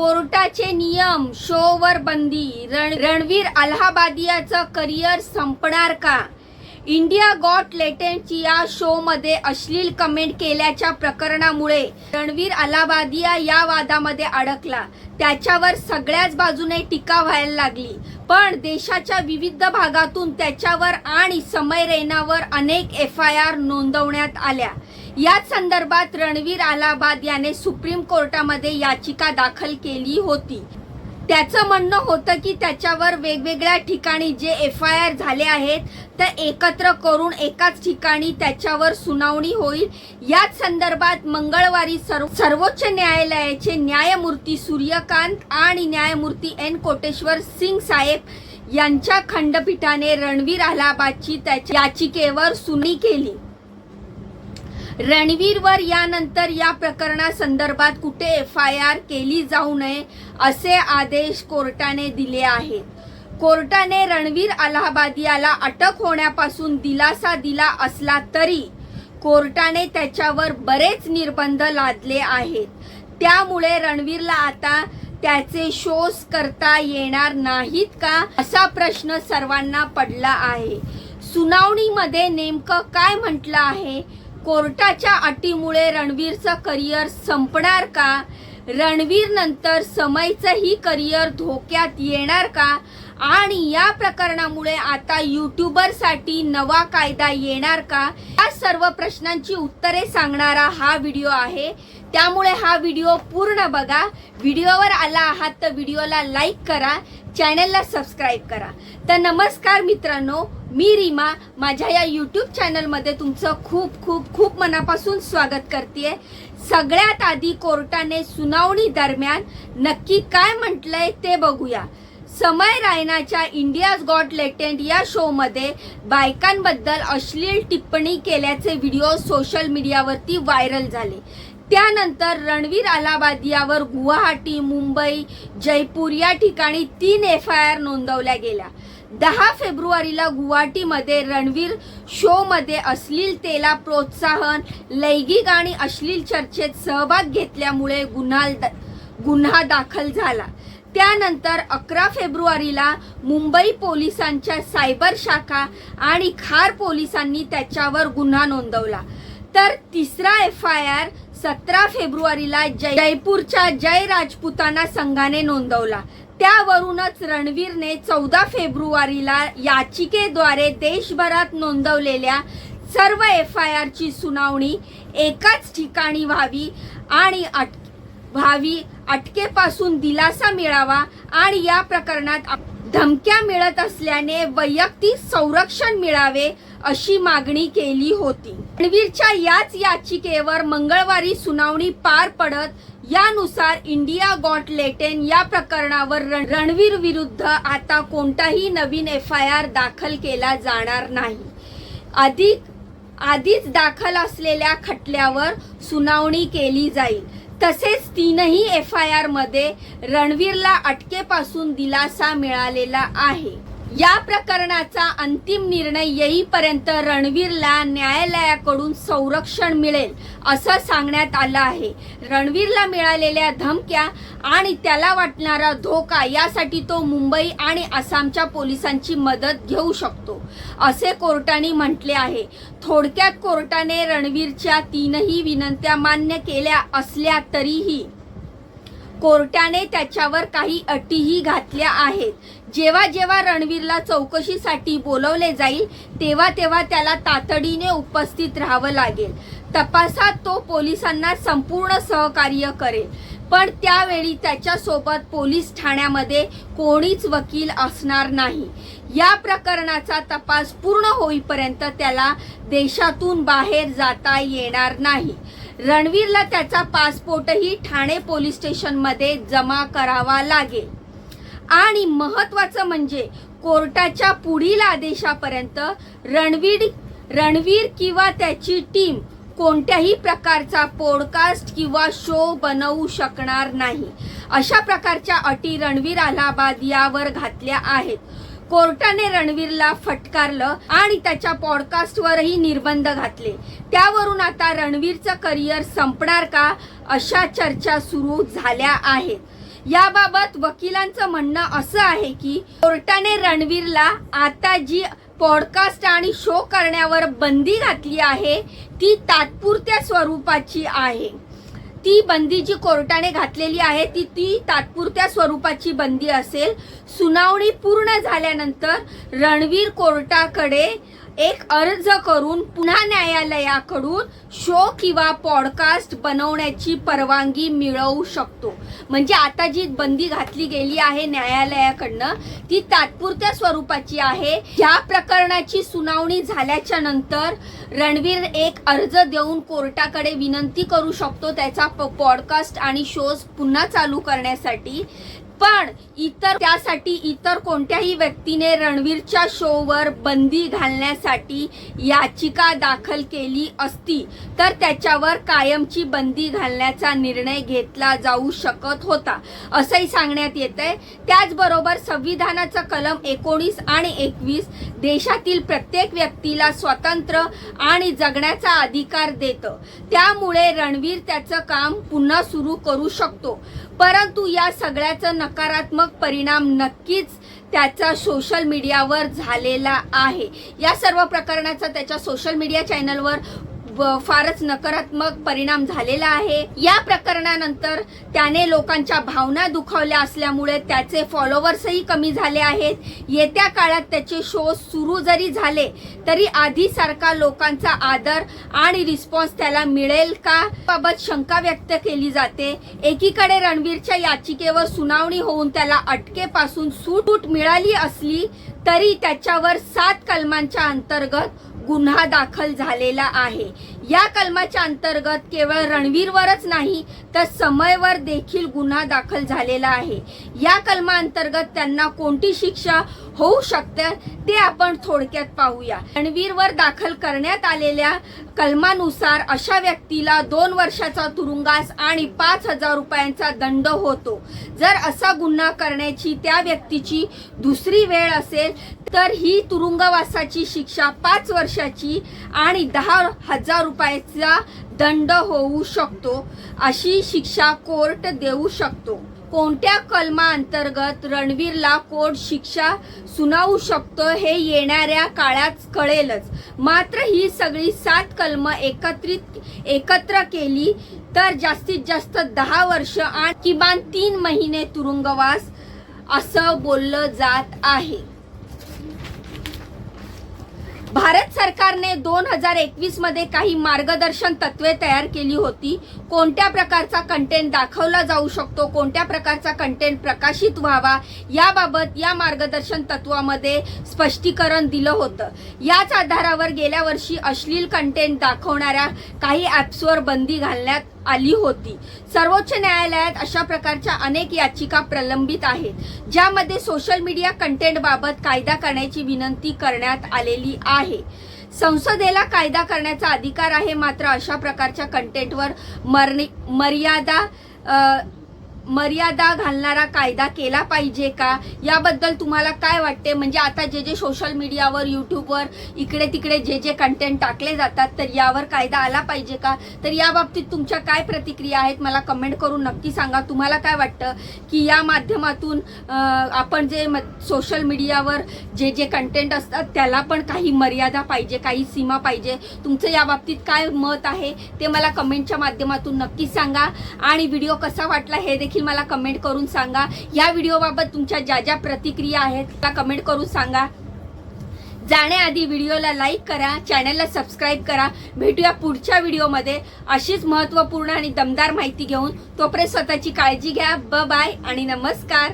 कोर्टाचे नियम शोवर बंदी रण रणवीर अलाहाबादियाचं करिअर संपणार का? इंडिया गॉट लेटेंट या शोमध्ये अश्लील कमेंट केल्याच्या प्रकरणामुळे रणवीर अलाहाबादिया या वादामध्ये अडकला. त्याच्यावर सगळ्याच बाजूने टीका व्हायला लागली. पण देशाच्या विविध भागातून त्याच्यावर आणि समय रैनावर अनेक एफ आय आर नोंदवण्यात आल्या. याच संदर्भात रणवीर अलाहाबाद याने सुप्रीम कोर्टामध्ये याचिका दाखल केली होती. त्याचं म्हणणं होतं की त्याच्यावर वेगवेगळ्या ठिकाणी जे एफ आय आर झाले आहेत ते एकत्र करून एकाच ठिकाणी त्याच्यावर सुनावणी होईल. याच संदर्भात मंगळवारी सर्व सर्वोच्च न्यायालयाचे न्यायमूर्ती सूर्यकांत आणि न्यायमूर्ती एन कोटेश्वर सिंग साहेब यांच्या खंडपीठाने रणवीर अलाहाबादची त्याच्या याचिकेवर सुनी केली. रणवीरवर यानंतर या प्रकरणासंदर्भात कुठे एफ आय आर केली जाऊ नये असे आदेश कोर्टाने दिले आहेत. कोर्टाने रणवीर अलाहाबादियाला अटक होण्यापासून दिलासा दिला असला तरी कोर्टाने त्याच्यावर बरेच निर्बंध लादले आहेत. त्यामुळे रणवीरला आता त्याचे शोज करता येणार नाहीत का असा प्रश्न सर्वांना पडला आहे. सुनावणीमध्ये नेमकं काय म्हटलं आहे? कोर्टाच्या अटीमुळे रणवीरचं करिअर संपणार का? रणवीर नंतर समयचंही करिअर धोक्यात येणार का? आणि या प्रकरणामुळे आता युट्यूबरसाठी नवा कायदा येणार का? या सर्व प्रश्नांची उत्तरे सांगणारा हा व्हिडिओ आहे. त्यामुळे हा व्हिडिओ पूर्ण बघा. व्हिडिओवर आला आहात तर व्हिडिओला लाईक करा. चॅनलला सबस्क्राईब करा. तर नमस्कार मित्रांनो मी रीमा. माझ्या या यूट्यूब चॅनलमध्ये तुमचं खूप खूप खूप मनापासून स्वागत करते सगळ्यात आधी कोर्टाने सुनावणी दरम्यान नक्की काय म्हटलंय ते बघूया. समय रायनाच्या इंडियाज गॉट लेटेंट या शोमध्ये बायकांबद्दल अश्लील टिप्पणी केल्याचे व्हिडिओ सोशल मीडियावरती व्हायरल झाले. त्यानंतर रणवीर अलाहाबाद यावर गुवाहाटी मुंबई जयपूर या ठिकाणी तीन एफ आय आर नोंदवल्या गेल्या. दहा फेब्रुवारीला गुवाहाटीमध्ये रणवीर शोमध्ये अश्लीलतेला प्रोत्साहन लैंगिक आणि अश्लील चर्चेत सहभाग घेतल्यामुळे गुन्हा गुन्हा दाखल झाला. त्यानंतर अकरा फेब्रुवारीला मुंबई पोलिसांच्या सायबर शाखा आणि खार पोलिसांनी त्याच्यावर गुन्हा नोंदवला. तर तिसरा एफ आय आर सतरा फेब्रुवारीला जय जयपूरच्या जय राजपुताना संघाने नोंदवला. त्यावरूनच रणवीरने चौदा फेब्रुवारीला याचिकेद्वारे देशभरात नोंदवलेल्या सर्व एफ आय आरची सुनावणी एकाच ठिकाणी व्हावी आणि अट व्हावी अटकेपासून दिलासा मिळावा आणि या प्रकरणात धमक्या मिळत असल्याने वैयक्तिक संरक्षण मिळावे अशी मागणी केली होती. रणवीरच्या याच याचिकेवर मंगळवारी सुनावणी पार पडत यानुसार इंडिया गॉट लेटेन या प्रकरणावर रण- रणवीर विरुद्ध आता कोणताही नवीन एफ आय आर दाखल केला जाणार नाही. अधिक आधीच दाखल असलेल्या खटल्यावर सुनावणी केली जाईल. तसेच तीनही एफ आय आरमध्ये रणवीरला अटकेपासून दिलासा मिळालेला आहे. या प्रकरणाचा अंतिम निर्णय येईपर्यंत रणवीरला न्यायालयाकडून संरक्षण मिळेल असं सांगण्यात आलं आहे. रणवीरला मिळालेल्या धमक्या आणि त्याला वाटणारा धोका यासाठी तो मुंबई आणि आसामच्या पोलिसांची मदत घेऊ शकतो असे कोर्टाने म्हटले आहे. थोडक्यात कोर्टाने रणवीरच्या तीनही विनंत्या मान्य केल्या असल्या तरीही कोर्टाने त्याच्यावर काही अटीही घातल्या आहेत. जेव्हा जेव्हा रणवीरला चौकशीसाठी बोलवले जाईल तेव्हा तेव्हा त्याला तातडीने उपस्थित राहावं लागेल. तपासात तो पोलिसांना संपूर्ण सहकार्य करेल. पण त्यावेळी त्याच्यासोबत पोलीस ठाण्यामध्ये कोणीच वकील असणार नाही. या प्रकरणाचा तपास पूर्ण होईपर्यंत त्याला देशातून बाहेर जाता येणार नाही. रणवीरला त्याचा पासपोर्टही ठाणे पोलीस स्टेशनमध्ये जमा करावा लागेल. आणि महत्वाचं म्हणजे कोर्टाच्या पुढील आदेशापर्यंत रणवीर रणवीर किंवा त्याची टीम कोणत्याही प्रकारचा पॉडकास्ट किंवा शो बनवू शकणार नाही. अशा प्रकारच्या अटी रणवीर अलाहाबाद यावर घातल्या आहेत. कोर्टाने रणवीरला फटकारलं आणि त्याच्या पॉडकास्टवरही निर्बंध घातले. त्यावरून आता रणवीरचं करिअर संपणार का? अशा चर्चा सुरू झाल्या आहेत. याबाबत वकिलांचं म्हणणं असं आहे की कोर्टाने रणवीरला आता जी पॉडकास्ट आणि शो करण्यावर बंदी घातली आहे ती तात्पुरत्या स्वरूपाची आहे. ती बंदी जी कोर्टाने घातलेली आहे ती ती तात्पुरत्या स्वरूपाची बंदी असेल. सुनावणी पूर्ण झाल्यानंतर रणवीर कोर्टाकडे एक अर्ज करून पुन्हा न्यायालयाकडून शो किंवा पॉडकास्ट बनवण्याची परवानगी मिळवू शकतो. म्हणजे आता जी बंदी घातली गेली आहे न्यायालयाकडनं ती तात्पुरत्या स्वरूपाची आहे. या प्रकरणाची सुनावणी झाल्याच्यानंतर रणवीर एक अर्ज देऊन कोर्टाकडे विनंती करू शकतो. त्याचा पॉडकास्ट आणि शोज पुन्हा चालू करण्यासाठी पण इतर त्यासाठी इतर कोणत्याही व्यक्तीने रणवीरच्या शोवर बंदी घालण्यासाठी याचिका दाखल केली असती तर त्याच्यावर कायमची बंदी घालण्याचा निर्णय घेतला जाऊ शकत होता असंही सांगण्यात येत आहे त्याचबरोबर संविधानाचं कलम एकोणीस आणि एकवीस देशातील प्रत्येक व्यक्तीला स्वतंत्र आणि जगण्याचा अधिकार देतं. त्यामुळे रणवीर त्याचं काम पुन्हा सुरू करू शकतो. परंतु या सगळ्याचं नकारात्मक परिणाम नक्कीच त्याचा सोशल मीडियावर झालेला आहे. या सर्व प्रकरणाचा त्याच्या सोशल मीडिया चॅनलवर फारच नकारात्मक परिणाम झालेला आहे. या प्रकरणानंतर त्याने लोकांच्या भावना दुखावल्या असल्यामुळे त्याचे फॉलोवर्सही कमी झाले आहेत. येत्या काळात त्याचे शो सुरू जरी झाले तरी आधीसारखा लोकांचा आदर आणि रिस्पॉन्स त्याला मिळेल का? बाबत शंका व्यक्त केली जाते. एकीकडे रणवीरच्या याचिकेवर सुनावणी होऊन त्याला अटकेपासून सूट मिळाली असली तरी त्याच्यावर सात कलमांच्या अंतर्गत गुन्हा दाखल झालेला आहे. या कलमाच्या अंतर्गत केवळ रणवीरवरच नाही तर समयवर देखील गुन्हा दाखल झालेला आहे. या कलमा अंतर्गत त्यांना कोणती शिक्षा होऊ शकते ते आपण थोडक्यात पाहूया. रणवीरवर दाखल करण्यात आलेल्या कलमानुसार अशा व्यक्तीला दोन वर्षाचा तुरुंगास आणि पाच हजार रुपयांचा दंड होतो. जर असा गुन्हा करण्याची त्या व्यक्तीची दुसरी वेळ असेल तर ही तुरुंगवासाची शिक्षा पाच वर्षाची आणि दहा हजार रुपये रुपयाचा दंड होऊ शकतो अशी शिक्षा कोर्ट देऊ शकतो. कोणत्या कलमा अंतर्गत रणवीरला कोर्ट शिक्षा सुनावू शकतो हे येणाऱ्या काळात कळेलच. मात्र ही सगळी सात कलम एकत्रित एकत्र केली तर जास्तीत जास्त दहा वर्ष आणि किमान तीन महिने तुरुंगवास असं बोललं जात आहे. भारत सरकारने दोन हजार एकवीसमध्ये काही मार्गदर्शन तत्वे तयार केली होती. कोणत्या प्रकारचा कंटेंट दाखवला जाऊ शकतो? कोणत्या प्रकारचा कंटेंट प्रकाशित व्हावा? याबाबत या मार्गदर्शन तत्वामध्ये स्पष्टीकरण दिलं होतं. याच आधारावर गेल्या वर्षी अश्लील कंटेंट दाखवणाऱ्या काही ॲप्सवर बंदी घालण्यात आली होती. सर्वोच्च न्यायालयात अशा प्रकारच्या अनेक याचिका प्रलंबित आहेत ज्यामध्ये सोशल मीडिया कंटेंट बाबत कायदा करण्याची विनंती करण्यात आलेली आहे. संसदेला कायदा करण्याचा अधिकार आहे मात्र अशा प्रकारच्या कंटेंटवर मरणी मर्यादा मर्यादा घालणारा कायदा केला पाहिजे का? याबद्दल तुम्हाला काय वाटते? म्हणजे आता जे जे सोशल मीडियावर यूट्यूबवर इकडे तिकडे जे जे कंटेंट टाकले जातात तर यावर कायदा आला पाहिजे का? तर या बाबतीत तुमच्या काय प्रतिक्रिया आहेत? मला कमेंट करून नक्की सांगा. तुम्हाला काय वाटतं की या माध्यमातून आपण जे सोशल मीडियावर जे जे कंटेंट असतात त्याला पण काही मर्यादा पाहिजे काही सीमा पाहिजे? तुमचं या बाबतीत काय मत आहे? ते मला कमेंटच्या माध्यमातून नक्कीच सांगा. आणि व्हिडिओ कसा वाटला हे देखील देखील मला कमेंट करून सांगा. या व्हिडिओबाबत तुमच्या ज्या ज्या प्रतिक्रिया आहेत त्या कमेंट करून सांगा. जाण्याआधी व्हिडिओला लाईक करा चॅनलला सबस्क्राईब करा. भेटूया पुढच्या व्हिडिओमध्ये अशीच महत्त्वपूर्ण आणि दमदार माहिती घेऊन. तोपर्यंत स्वतःची काळजी घ्या. ब बाय आणि नमस्कार.